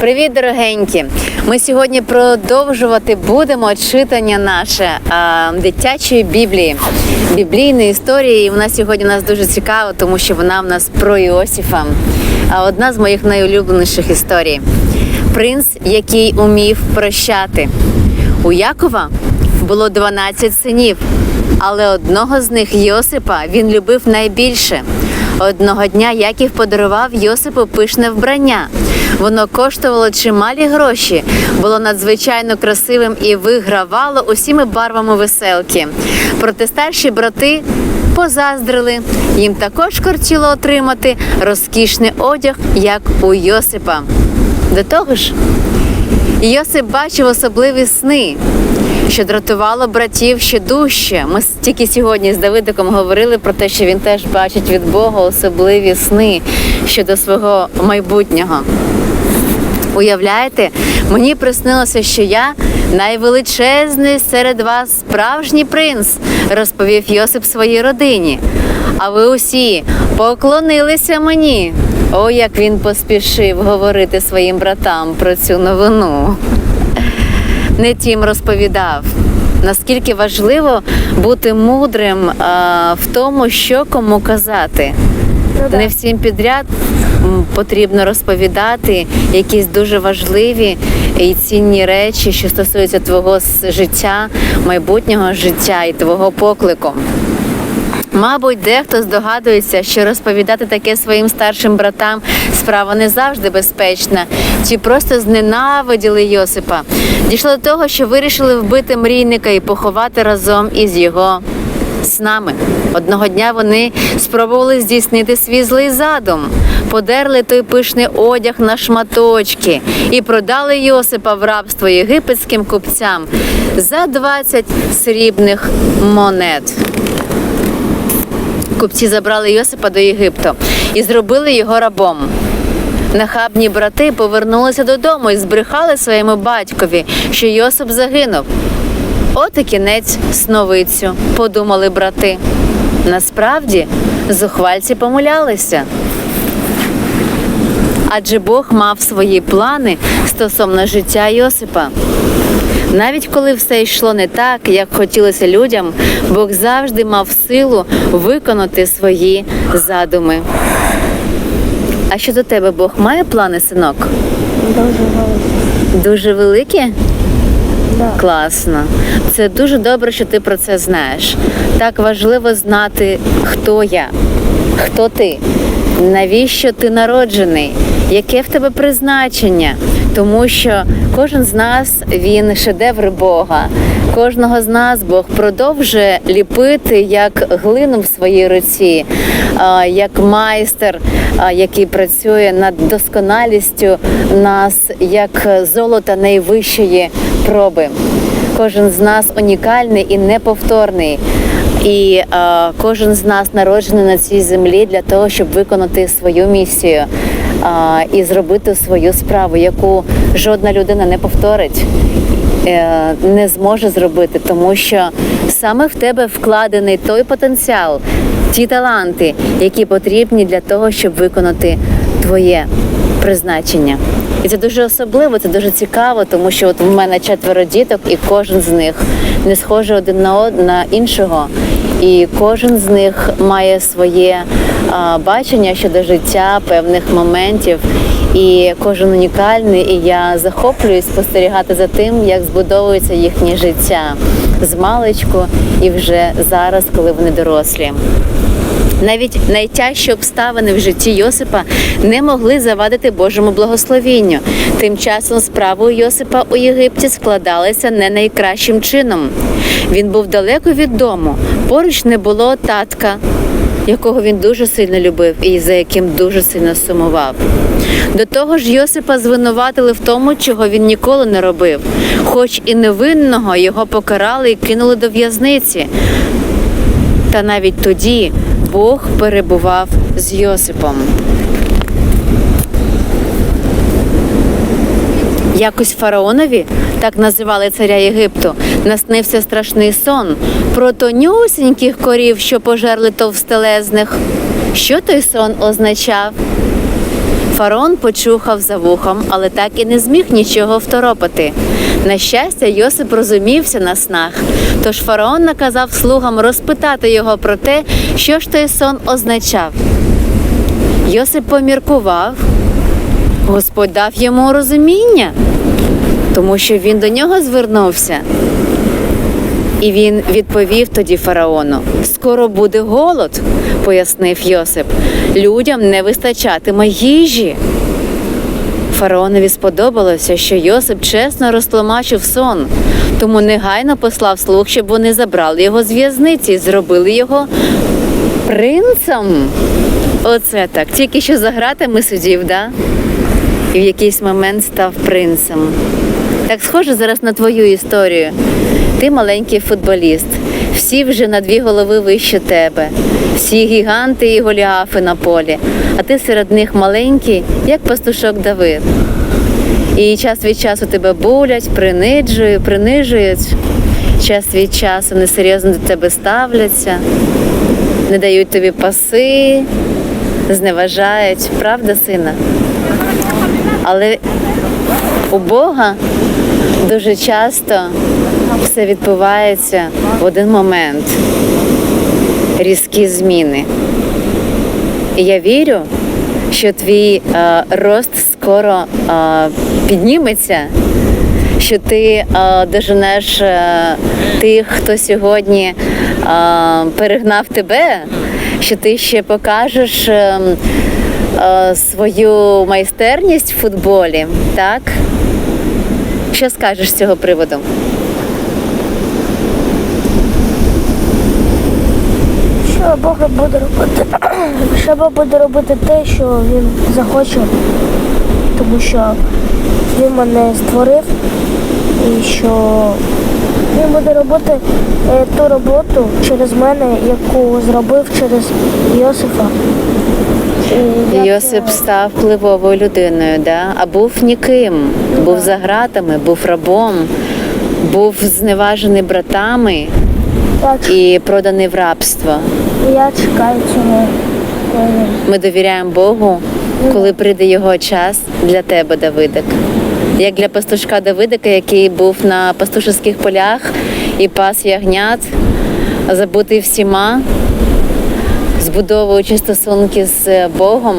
Привіт, дорогенькі! Ми сьогодні продовжувати будемо читання наше а, дитячої біблії, біблійної історії. І вона сьогодні нас дуже цікава, тому що вона в нас про Іосифа. А одна з моїх найулюбленіших історій. Принц, який умів прощати. У Якова було 12 синів, але одного з них Йосипа він любив найбільше. Одного дня Яків подарував Йосипу пишне вбрання. Воно коштувало чималі гроші, було надзвичайно красивим і вигравало усіми барвами веселки. Проте старші брати позаздрили. Їм також кортіло отримати розкішний одяг, як у Йосипа. До того ж, Йосип бачив особливі сни, що дратувало братів ще дужче. Ми тільки сьогодні з Давидиком говорили про те, що він теж бачить від Бога особливі сни щодо свого майбутнього. Уявляєте, мені приснилося, що я найвеличезний серед вас справжній принц, розповів Йосип своїй родині. А ви усі поклонилися мені. О, як він поспішив говорити своїм братам про цю новину. Не тім розповідав. Наскільки важливо бути мудрим а, в тому, що кому казати. Не всім підряд потрібно розповідати якісь дуже важливі і цінні речі, що стосуються твого життя, майбутнього життя і твого поклику. Мабуть, дехто здогадується, що розповідати таке своїм старшим братам справа не завжди безпечна. Ті просто зненавиділи Йосипа. Дійшло до того, що вирішили вбити мрійника і поховати разом із його снами. Одного дня вони спробували здійснити свій злий задум, подерли той пишний одяг на шматочки і продали Йосипа в рабство єгипетським купцям за 20 срібних монет. Купці забрали Йосипа до Єгипту і зробили його рабом. Нахабні брати повернулися додому і збрехали своєму батькові, що Йосип загинув. От і кінець сновицю, подумали брати. Насправді зухвальці помилялися. Адже Бог мав свої плани стосовно життя Йосипа. Навіть коли все йшло не так, як хотілося людям, Бог завжди мав силу виконати свої задуми. А що до тебе Бог має плани, синок? Дуже великий. Дуже великі? Класно. Це дуже добре, що ти про це знаєш. Так важливо знати, хто я, хто ти, навіщо ти народжений, яке в тебе призначення. Тому що кожен з нас він шедевр Бога. Кожного з нас Бог продовжує ліпити як глину в своїй руці, як майстер, який працює над досконалістю нас, як золото найвищої проби. Кожен з нас унікальний і неповторний. І е, кожен з нас народжений на цій землі для того, щоб виконати свою місію е, і зробити свою справу, яку жодна людина не повторить, е, не зможе зробити, тому що саме в тебе вкладений той потенціал, ті таланти, які потрібні для того, щоб виконати твоє призначення. І це дуже особливо, це дуже цікаво, тому що от в мене четверо діток, і кожен з них не схожий один на на іншого. І кожен з них має своє а, бачення щодо життя, певних моментів. І кожен унікальний, і я захоплююсь спостерігати за тим, як збудовується їхнє життя з маличку і вже зараз, коли вони дорослі. Навіть найтяжчі обставини в житті Йосипа не могли завадити Божому благословінню. Тим часом справи Йосипа у Єгипті складалися не найкращим чином. Він був далеко від дому, поруч не було татка, якого він дуже сильно любив і за яким дуже сильно сумував. До того ж, Йосипа звинуватили в тому, чого він ніколи не робив, хоч і невинного його покарали і кинули до в'язниці. Та навіть тоді Бог перебував з Йосипом. Якось фараонові, так називали царя Єгипту, наснився страшний сон про тонюсіньких корів, що пожерли товстелезних. Що той сон означав? Фараон почухав за вухом, але так і не зміг нічого второпати. На щастя, Йосип розумівся на снах. Тож фараон наказав слугам розпитати його про те, що ж той сон означав. Йосип поміркував. Господь дав йому розуміння, тому що він до нього звернувся. І він відповів тоді фараону: скоро буде голод, пояснив Йосип. Людям не вистачатиме їжі. Фараонові сподобалося, що Йосип чесно розтлумачив сон, тому негайно послав слуг, щоб вони забрали його з в'язниці і зробили його принцем. Оце так. Тільки що за гратами сидів, да? І в якийсь момент став принцем. Так схоже зараз на твою історію. Ти маленький футболіст. Всі вже на дві голови вище тебе. Всі гіганти і голіафи на полі. А ти серед них маленький, як пастушок Давид. І час від часу тебе булять, принижують, принижують. Час від часу несерйозно до тебе ставляться, не дають тобі паси, зневажають. Правда, сина? Але у Бога дуже часто все відбувається в один момент. Різкі зміни. І я вірю, що твій е, рост скоро е, підніметься, що ти е, доженеш е, тих, хто сьогодні е, перегнав тебе, що ти ще покажеш е, е, свою майстерність в футболі, так? Що скажеш з цього приводу? Що Бог буде робити? Що Бог буде робити те, що він захоче, тому що він мене створив і що він буде робити е, ту роботу через мене, яку зробив через Йосифа. Як, Йосип став впливовою людиною, да? а був ніким, був за гратами, був рабом, був зневажений братами ч- і проданий в рабство. Я чекаю цього. Ми довіряємо Богу, коли прийде його час для тебе, Давидик. Як для пастушка Давидика, який був на пастушеських полях і пас ягнят, забутий всіма, збудовуючи стосунки з Богом,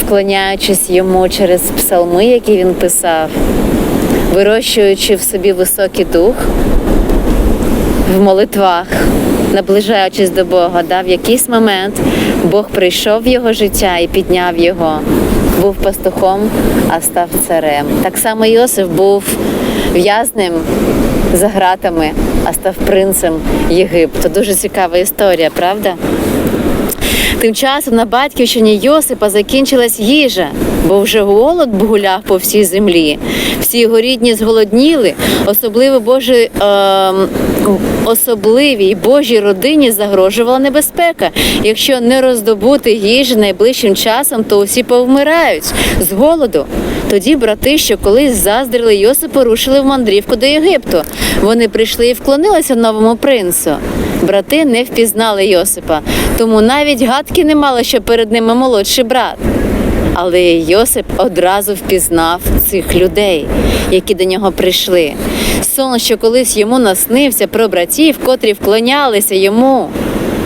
вклоняючись йому через псалми, які він писав, вирощуючи в собі високий дух в молитвах, наближаючись до Бога, да, в якийсь момент Бог прийшов в його життя і підняв його. Був пастухом, а став царем. Так само Йосиф був в'язним за гратами, а став принцем Єгипту. Дуже цікава історія, правда? Тим часом на батьківщині Йосипа закінчилась їжа, бо вже голод гуляв по всій землі. Всі його рідні зголодніли, особливо Божі, е, особливій Божій родині загрожувала небезпека. Якщо не роздобути їжі найближчим часом, то усі повмирають з голоду. Тоді брати, що колись заздрили Йосипу, рушили в мандрівку до Єгипту. Вони прийшли і вклонилися новому принцу. Брати не впізнали Йосипа, тому навіть гадки не мали, що перед ними молодший брат. Але Йосип одразу впізнав цих людей, які до нього прийшли. Сон, що колись йому наснився про братів, котрі вклонялися йому,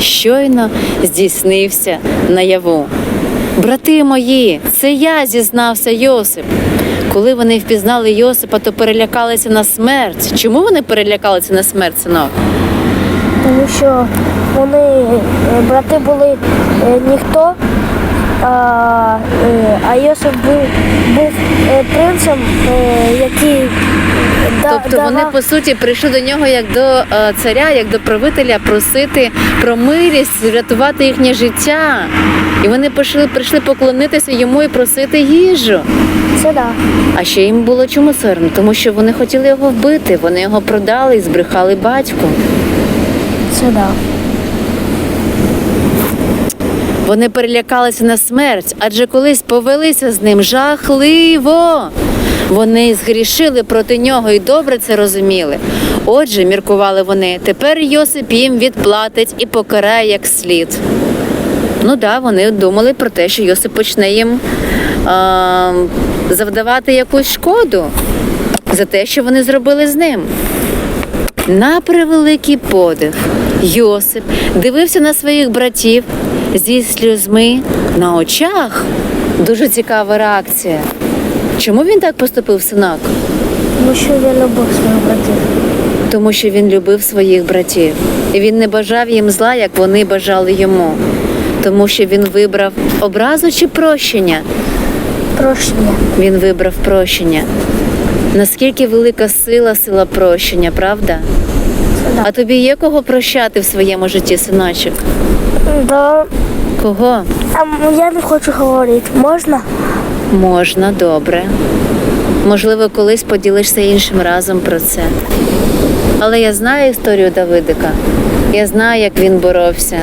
щойно здійснився наяву. Брати мої, це я зізнався Йосип. Коли вони впізнали Йосипа, то перелякалися на смерть. Чому вони перелякалися на смерть, синок? Тому що вони, е, брати були е, ніхто, а, е, а Йосип був, був принцем, який да- Тобто вони давав- по суті прийшли до нього як до е, царя, як до правителя, просити про милість, врятувати їхнє життя. І вони пішли, прийшли поклонитися йому і просити їжу. Це да. А ще їм було чому соромно, тому що вони хотіли його вбити. Вони його продали і збрехали батьку. Це да. Вони перелякалися на смерть, адже колись повелися з ним жахливо. Вони згрішили проти нього і добре це розуміли. Отже, міркували вони, тепер Йосип їм відплатить і покарає як слід. Ну так, да, вони думали про те, що Йосип почне їм а, завдавати якусь шкоду за те, що вони зробили з ним. На превеликий подив Йосип дивився на своїх братів зі сльозми на очах. Дуже цікава реакція. Чому він так поступив, синок? Тому що він любив своїх братів. Тому що він любив своїх братів. І він не бажав їм зла, як вони бажали йому. Тому що він вибрав образу чи прощення. Прощення. Він вибрав прощення. Наскільки велика сила, сила прощення, правда? Це А тобі є кого прощати в своєму житті, синочок? Да. Кого? А я не хочу говорити. Можна? Можна, добре. Можливо, колись поділишся іншим разом про це. Але я знаю історію Давидика. Я знаю, як він боровся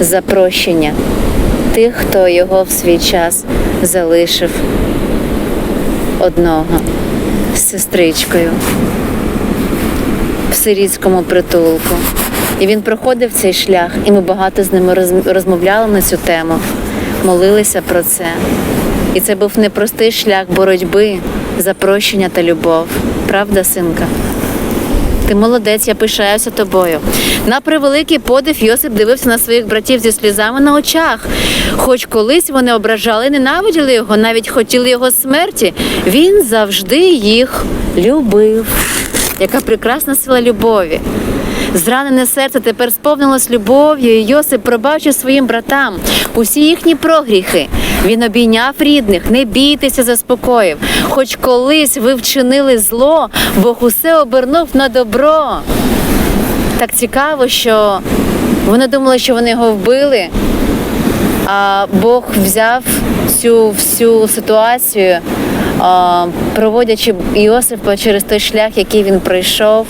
за прощення тих, хто його в свій час залишив одного з сестричкою в сирітському притулку. І він проходив цей шлях, і ми багато з ними розмовляли на цю тему, молилися про це. І це був непростий шлях боротьби за прощення та любов. Правда, синка? Ти молодець, я пишаюся тобою. На превеликий подив Йосип дивився на своїх братів зі сльозами на очах. Хоч колись вони ображали, ненавиділи його, навіть хотіли його смерті. Він завжди їх любив. Яка прекрасна сила любові. Зранене серце тепер сповнилось любов'ю, і Йосип пробачив своїм братам усі їхні прогріхи. Він обійняв рідних, не бійтеся, заспокоїв. Хоч колись ви вчинили зло, Бог усе обернув на добро. Так цікаво, що вони думали, що вони його вбили, а Бог взяв цю всю ситуацію, проводячи Іосифа через той шлях, який він пройшов.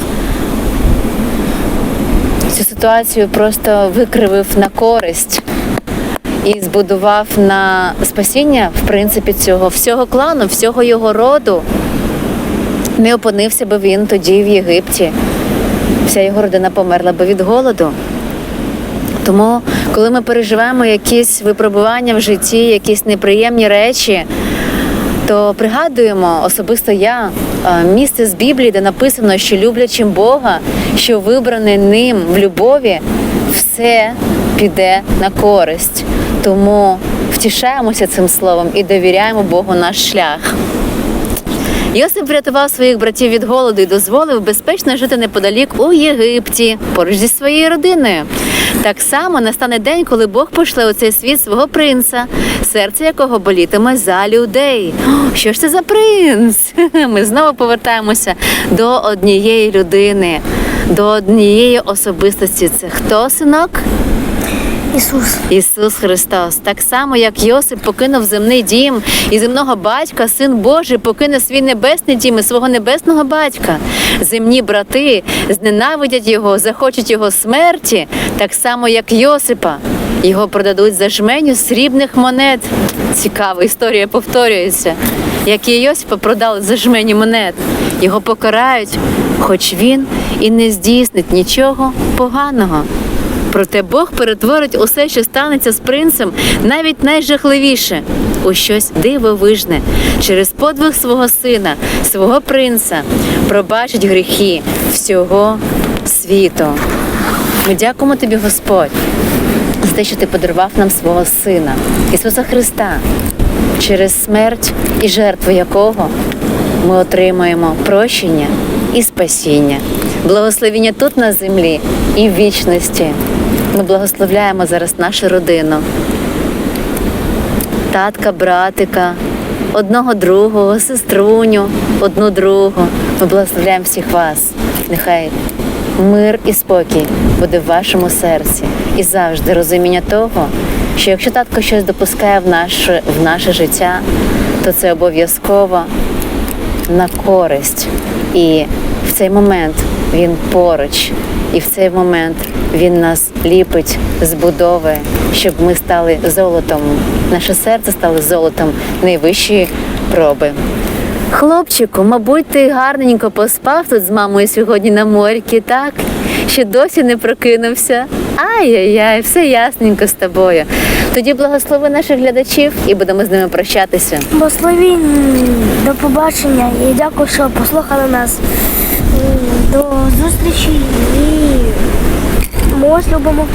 Ситуацію просто викривив на користь і збудував на спасіння, в принципі, цього всього клану, всього його роду. Не опинився би він тоді в Єгипті. Вся його родина померла би від голоду. Тому, коли ми переживаємо якісь випробування в житті, якісь неприємні речі, то пригадуємо особисто я е, місце з Біблії, де написано, що люблячим Бога, що вибраний ним в любові, все піде на користь. Тому втішаємося цим словом і довіряємо Богу наш шлях. Йосип врятував своїх братів від голоду і дозволив безпечно жити неподалік у Єгипті, поруч зі своєю родиною. Так само настане день, коли Бог пошле у цей світ свого принца, серце якого болітиме за людей. Що ж це за принц? Ми знову повертаємося до однієї людини, до однієї особистості. Це хто синок? Ісус. Ісус Христос, так само як Йосип покинув земний дім і земного батька, син Божий покине свій небесний дім і свого небесного батька. Земні брати зненавидять його, захочуть його смерті, так само як Йосипа. Його продадуть за жменю срібних монет. Цікава історія повторюється. Як і Йосипа продали за жмені монет. Його покарають, хоч він і не здійснить нічого поганого. Проте Бог перетворить усе, що станеться з принцем, навіть найжахливіше, у щось дивовижне через подвиг свого сина, свого принца, пробачить гріхи всього світу. Ми дякуємо тобі, Господь, за те, що ти подарував нам свого Сина, Ісуса Христа, через смерть і жертву якого ми отримаємо прощення і спасіння, благословіння тут на землі і в вічності. Ми благословляємо зараз нашу родину, татка, братика, одного другого, сеструню, одну другу. Ми благословляємо всіх вас. Нехай мир і спокій буде в вашому серці і завжди розуміння того, що якщо татко щось допускає в наше, в наше життя, то це обов'язково на користь. І в цей момент він поруч, і в цей момент він нас ліпить, збудовує, щоб ми стали золотом. Наше серце стало золотом найвищої проби. Хлопчику, мабуть, ти гарненько поспав тут з мамою сьогодні на морьки, так? Ще досі не прокинувся. Ай-яй-яй, все ясненько з тобою. Тоді благослови наших глядачів і будемо з ними прощатися. Благословінь, до побачення і дякую, що послухали нас. До зустрічі і ми вас любимо.